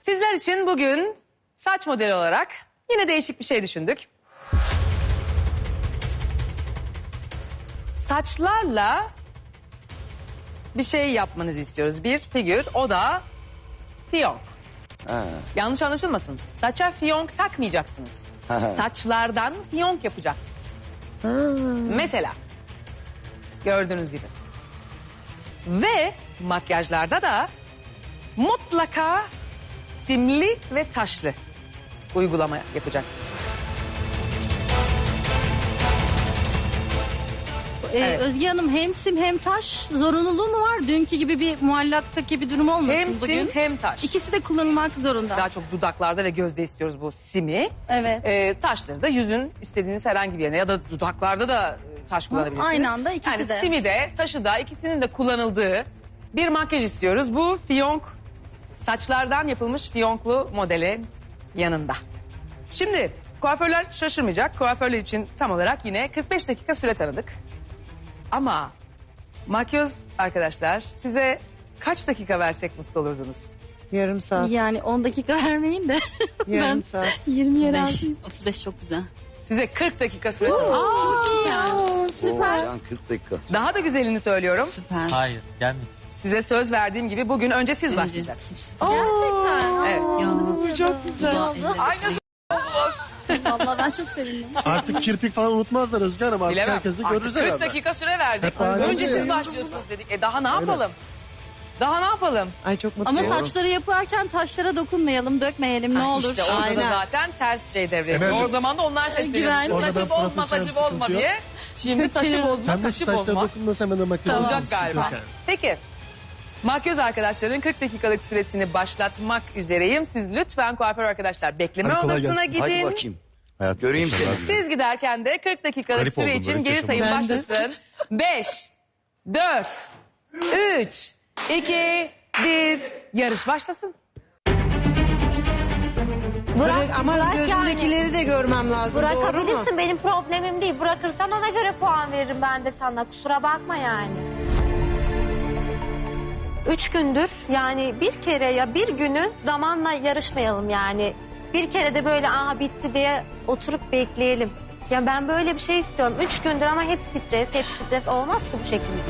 Sizler için bugün saç modeli olarak yine değişik bir şey düşündük. Saçlarla bir şey yapmanızı istiyoruz. Bir figür o da fiyonk. Yanlış anlaşılmasın. Saça fiyonk takmayacaksınız. Saçlardan fiyonk yapacaksınız. Mesela gördüğünüz gibi. Ve makyajlarda da mutlaka simli ve taşlı uygulama yapacaksınız. Ee, Evet. Özge Hanım hem sim hem taş zorunluluğu mu var? Dünkü gibi bir muallaktaki bir durum olmasın Hem bugün. sim hem taş. İkisi de kullanılmak zorunda. Daha çok dudaklarda ve gözde istiyoruz bu simi. Evet. Ee, taşları da yüzün istediğiniz herhangi bir yerine ya da dudaklarda da e, taş kullanabilirsiniz. aynı anda ikisi yani de. simi de taşı da ikisinin de kullanıldığı bir makyaj istiyoruz. Bu fiyonk saçlardan yapılmış fiyonklu modeli yanında. Şimdi kuaförler şaşırmayacak. Kuaförler için tam olarak yine 45 dakika süre tanıdık. Ama makyöz arkadaşlar size kaç dakika versek mutlu olurdunuz? Yarım saat. Yani 10 dakika vermeyin de Yarım ben saat. 20 yere 35. atayım. 35 çok güzel. Size 40 dakika süre tanıdık. Süper. Can 40 dakika. Daha da güzelini söylüyorum. Süper. Hayır gelmesin. Size söz verdiğim gibi bugün önce siz başlayacaksınız. Gerçekten. Evet. Ya. Çok güzel. Aynı Vallahi ben çok sevindim. Artık kirpik falan unutmazlar Özge Hanım. Artık bilemem. herkes de Artık görürüz 40 herhalde. dakika süre verdik. Hep aynı Önce değil. siz başlıyorsunuz dedik. E daha ne yapalım? Daha ne yapalım? Ay çok mutluyum. Ama saçları yaparken taşlara dokunmayalım, dökmeyelim ne olur. İşte orada da Aynen. zaten ters şey devreye Hemen- giriyor. O zaman da onlar Güven. sesleniyor. Orada Saçı bozma, profesyonel saçı bozma yok. diye. Şimdi taşı bozma, Sen de taşı saçları bozma. dokunmasan ben de makyaj Olacak galiba. Peki. Makyöz arkadaşların 40 dakikalık süresini başlatmak üzereyim. Siz lütfen kuaför arkadaşlar bekleme Hadi kolay odasına gelsin. gidin. Hadi bakayım. Göreyim seni. Siz giderken de 40 dakikalık Garip süre oldum, için böyle geri sayım Ben de. başlasın. 5, 4, 3, 2, 1. Yarış başlasın. Bırak, ama bırak gözündekileri de görmem lazım. Doğru mu? Bırakabilirsin benim problemim değil. Bırakırsan ona göre puan veririm ben de sana. Kusura bakma yani. Üç gündür yani bir kere ya bir günü zamanla yarışmayalım yani. Bir kere de böyle aha bitti diye oturup bekleyelim. Ya ben böyle bir şey istiyorum. Üç gündür ama hep stres, hep stres olmaz ki bu şekilde.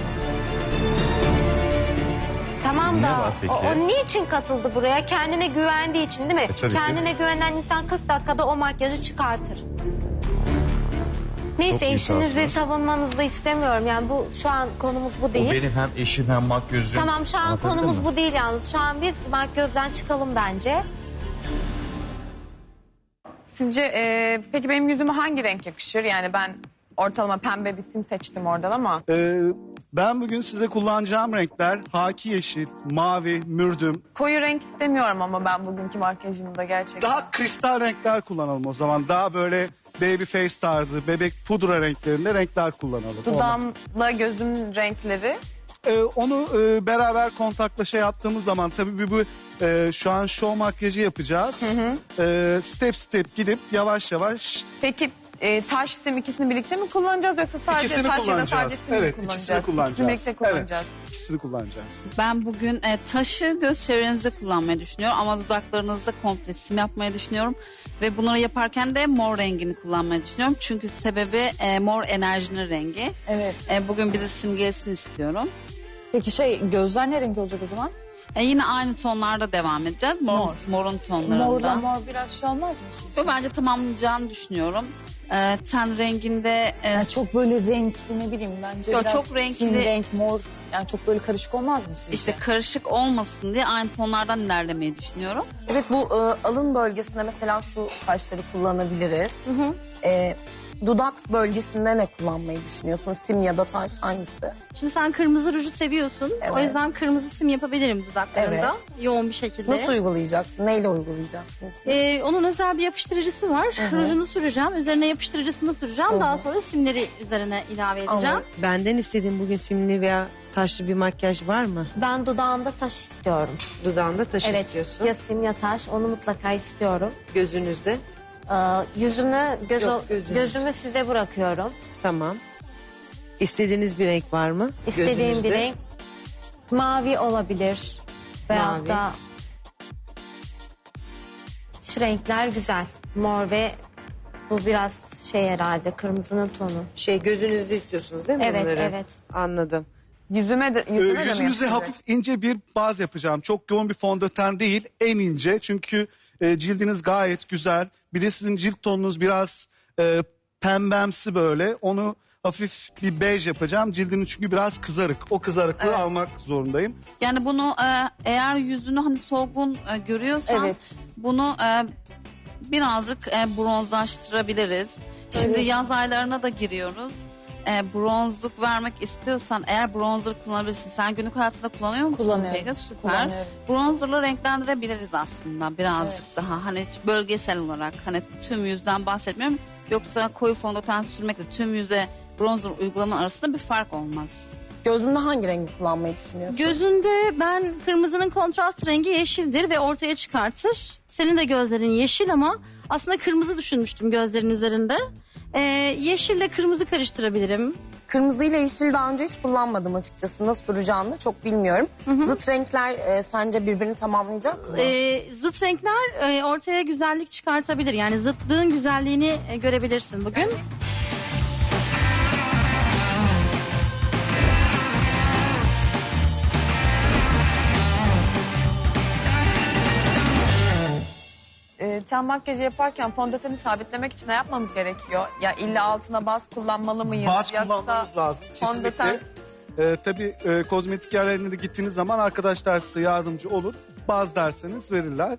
Tamam da o, o niçin katıldı buraya? Kendine güvendiği için değil mi? tabii ki. Kendine güvenen insan 40 dakikada o makyajı çıkartır. Neyse iyi eşinizi şansınız. savunmanızı istemiyorum. Yani bu şu an konumuz bu O değil. benim hem eşim hem makyözüm. Tamam şu an Anlatabildim konumuz mi? bu değil yalnız. Şu an biz makyözden çıkalım bence. Sizce e, peki benim yüzüme hangi renk yakışır? Yani ben ortalama pembe bir sim seçtim oradan ama. Ee, ben bugün size kullanacağım renkler haki yeşil, mavi, mürdüm. Koyu renk istemiyorum ama ben bugünkü makyajımda gerçekten. Daha kristal renkler kullanalım o zaman. Daha böyle baby face tarzı, bebek pudra renklerinde renkler kullanalım. Dudağımla gözümün renkleri. Ee, onu e, beraber kontaklaşa yaptığımız zaman tabii bir bu e, şu an show makyajı yapacağız. Ee, step step gidip yavaş yavaş Peki e, taş sim ikisini birlikte mi kullanacağız yoksa sadece ikisini taş ya da sadece kullanacağız. sim mi Evet, kullanacağız? ikisini kullanacağız. İkisini birlikte kullanacağız. Evet, ikisini kullanacağız. Ben bugün e, taşı göz çevrenizde kullanmayı düşünüyorum ama dudaklarınızda komple sim yapmayı düşünüyorum. Ve bunları yaparken de mor rengini kullanmayı düşünüyorum. Çünkü sebebi e, mor enerjinin rengi. Evet. E, bugün bizi simgelesin istiyorum. Peki şey gözler ne renk olacak o zaman? E, yine aynı tonlarda devam edeceğiz. Mor, Mor. Morun tonlarında. Morla mor biraz şey olmaz mı siz? Bu bence tamamlayacağını düşünüyorum. E, ten renginde e, Yani çok böyle renkli ne bileyim bence Yok, biraz çok renkli. sim renk mor yani çok böyle karışık olmaz mı sizce? işte karışık olmasın diye aynı tonlardan ilerlemeyi düşünüyorum. Evet bu e, alın bölgesinde mesela şu taşları kullanabiliriz. E, dudak bölgesinde ne kullanmayı düşünüyorsun? Sim ya da taş hangisi? Şimdi sen kırmızı ruju seviyorsun. Evet. O yüzden kırmızı sim yapabilirim dudaklarında. Yoğun bir şekilde. Nasıl uygulayacaksın? Neyle uygulayacaksın? Ee, onun özel bir yapıştırıcısı var. Rujunu süreceğim. Üzerine yapıştırıcısını süreceğim. Daha sonra simleri üzerine ilave edeceğim. Benden istediğin bugün simli veya taşlı bir makyaj var mı? Ben dudağımda taş istiyorum. Dudağında taş evet istiyorsun. ya sim ya taş onu mutlaka istiyorum. Gözünüzde. Ee, yüzümü göz, Yok, gözünüz. gözümü size bırakıyorum. Tamam. İstediğiniz bir renk var mı? İstediğim bir renk mavi olabilir. Veyahut Mavi. da Şu renkler güzel. Mor ve bu biraz şey herhalde kırmızının tonu. Şey gözünüzde istiyorsunuz değil mi Evet, bunları? evet. Anladım. Yüzüme de, Ee, yüzüme de mi yüzünüze hafif ince bir baz yapacağım. Çok yoğun bir fondöten değil, en ince. Çünkü e, cildiniz gayet güzel. Bir de sizin cilt tonunuz biraz e, pembemsi böyle. Onu hafif bir bej yapacağım. Cildinin çünkü biraz kızarık. O kızarıklığı almak zorundayım. Yani bunu e, eğer yüzünü hani solgun e, görüyorsan Evet. bunu e, birazcık e, bronzlaştırabiliriz. Şimdi yaz aylarına da giriyoruz. E, bronzluk vermek istiyorsan eğer bronzer kullanabilirsin. Sen günlük hayatında kullanıyor musun? Kullanıyorum. Peki, süper. Kullanıyorum. Bronzerla renklendirebiliriz aslında birazcık daha. Hani bölgesel olarak hani tüm yüzden bahsetmiyorum. Yoksa koyu fondöten sürmekle tüm yüze bronzer uygulamanın arasında bir fark olmaz. Gözünde hangi rengi kullanmayı düşünüyorsun? Gözünde ben kırmızının kontrast rengi yeşildir ve ortaya çıkartır. Senin de gözlerin yeşil ama aslında kırmızı düşünmüştüm gözlerin üzerinde. Ee, yeşille kırmızı karıştırabilirim. Kırmızı ile yeşil daha önce hiç kullanmadım açıkçası. Nasıl duracağını çok bilmiyorum. Zıt renkler e, sence birbirini tamamlayacak mı? Ee, zıt renkler e, ortaya güzellik çıkartabilir. Yani zıtlığın güzelliğini e, görebilirsin bugün. Ee, ten makyajı yaparken fondöteni sabitlemek için ne yapmamız gerekiyor? Ya illa altına baz kullanmalı mıyız? Baz Yoksa kullanmanız lazım. Kesinlikle. fondöten Ee, tabii e, kozmetik yerlerine de gittiğiniz zaman arkadaşlar size yardımcı olur. Baz derseniz verirler.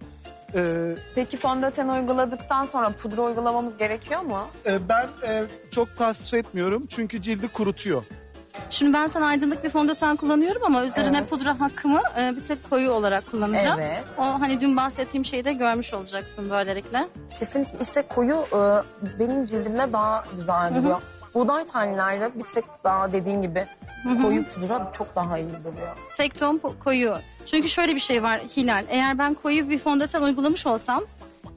Ee, Peki fondöten uyguladıktan sonra pudra uygulamamız gerekiyor mu? e, ben e, çok kastetmiyorum çünkü cildi kurutuyor. Şimdi ben sana aydınlık bir fondöten kullanıyorum ama üzerine pudra hakkımı e, bir tek koyu olarak kullanacağım. Evet. O hani dün bahsettiğim şeyi de görmüş olacaksın böylelikle. Kesin işte koyu e, benim cildimde daha güzel duruyor. Buğday tanelerle bir tek daha dediğin gibi koyu pudra çok daha iyi duruyor. Tek ton po- koyu. Çünkü şöyle bir şey var Hilal. Eğer ben koyu bir fondöten uygulamış olsam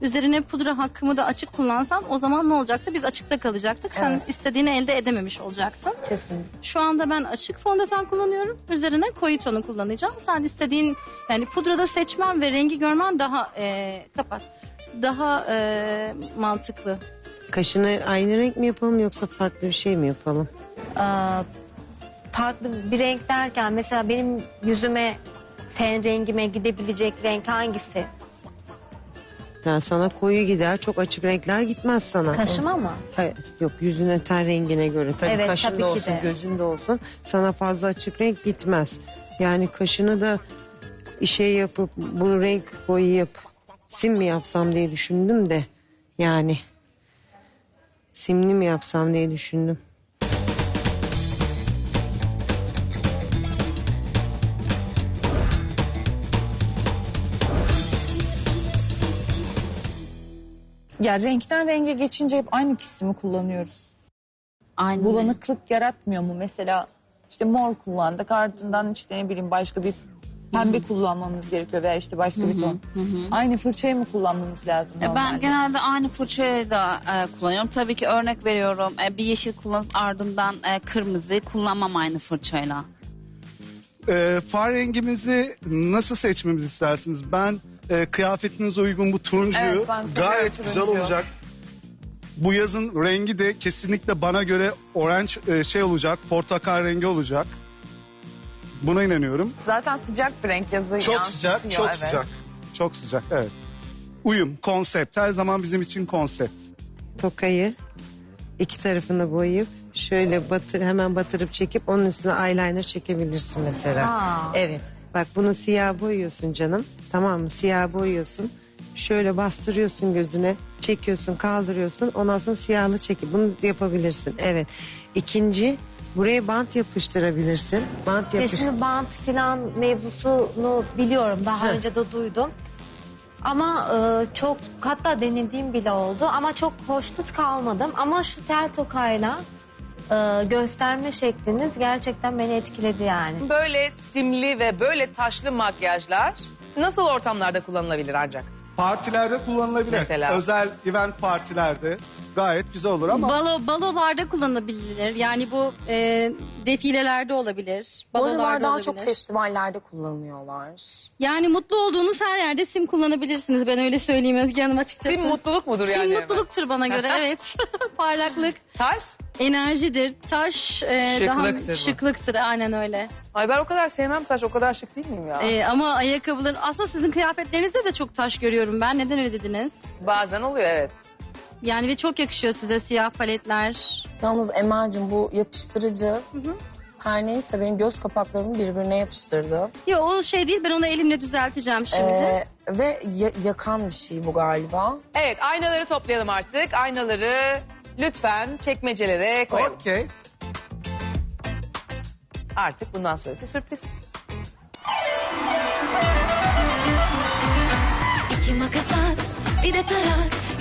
üzerine pudra hakkımı da açık kullansam o zaman ne olacaktı? Biz açıkta kalacaktık. Sen Evet. istediğini elde edememiş olacaktın. Kesin. Şu anda ben açık fondöten kullanıyorum. Üzerine koyu tonu kullanacağım. Sen istediğin yani pudrada seçmen ve rengi görmen daha e, kapat. Daha e, mantıklı. Kaşını aynı renk mi yapalım yoksa farklı bir şey mi yapalım? Ee, farklı bir renk derken mesela benim yüzüme ten rengime gidebilecek renk hangisi? Yani sana koyu gider, çok açık renkler gitmez sana. Kaşıma mı? Hayır, yok yüzüne ten rengine göre. Tabii Evet, kaşında tabii ki olsun, de. gözünde olsun. Sana fazla açık renk gitmez. Yani kaşını da işe yapıp bunu renk boyayıp sim mi yapsam diye düşündüm de. Yani simli mi yapsam diye düşündüm. Ya renkten renge geçince hep aynı kesimi kullanıyoruz. Aynı Bulanıklık yaratmıyor mu? Mesela işte mor kullandık ardından işte ne bileyim başka bir pembe kullanmamız gerekiyor veya işte başka bir ton. Aynı fırçayı mı kullanmamız lazım E, normalde? Ben genelde aynı fırçayı da e, kullanıyorum. Tabii ki örnek veriyorum. E, bir yeşil kullanıp ardından e, kırmızıyı kullanmam aynı fırçayla. Ee, far rengimizi nasıl seçmemizi istersiniz? Ben e, kıyafetinize uygun bu turuncuyu Evet, ben seviyorum gayet güzel olacak. Bu yazın rengi de kesinlikle bana göre orange e, şey olacak, portakal rengi olacak. Buna inanıyorum. Zaten sıcak bir renk yazı Çok yansıtıyor, sıcak, çok evet. sıcak. Çok sıcak, evet. Uyum, konsept. Her zaman bizim için konsept. Tokayı iki tarafını boyayıp şöyle batır, hemen batırıp çekip onun üstüne eyeliner çekebilirsin mesela. Aa. Evet. Bak bunu siyah boyuyorsun canım. Tamam mı? Siyah boyuyorsun. Şöyle bastırıyorsun gözüne. Çekiyorsun, kaldırıyorsun. Ondan sonra siyahlı çekip bunu yapabilirsin. Evet. İkinci buraya bant yapıştırabilirsin. Bant Ya yapış. şimdi bant filan mevzusunu biliyorum. Daha önce de duydum. Ama e, çok hatta denediğim bile oldu. Ama çok hoşnut kalmadım. Ama şu tel tokayla e, gösterme şekliniz gerçekten beni etkiledi yani. Böyle simli ve böyle taşlı makyajlar nasıl ortamlarda kullanılabilir ancak? Partilerde kullanılabilir. Mesela? Özel event partilerde gayet güzel olur ama Balo, balolarda kullanılabilir. Yani bu e, defilelerde olabilir. Balolarda aralar daha olabilir. çok festivallerde kullanıyorlar. Yani mutlu olduğunuz her yerde sim kullanabilirsiniz. Ben öyle söyleyeyim Özge Hanım açıkçası. Sim mutluluk mudur yani? Sim hemen? mutluluktur bana göre evet. Parlaklık, Taş? enerjidir. Taş e, Şıklıktır bu. daha şıklıktır aynen öyle. Ay ben o kadar sevmem taş. O kadar şık değil miyim ya? E, ama ayakkabılar aslında sizin kıyafetlerinizde de çok taş görüyorum ben. Neden öyle dediniz? Bazen oluyor evet. Yani ve çok yakışıyor size siyah paletler. Yalnız Emel'cim bu yapıştırıcı her neyse benim göz kapaklarımı birbirine yapıştırdı. Yok o şey değil ben onu elimle düzelteceğim şimdi. Ee, ve ya- yakan bir şey bu galiba. Evet aynaları toplayalım artık. Aynaları lütfen çekmecelere koyalım. okey. Artık bundan sonrası sürpriz. İki makas at, bir de tarak.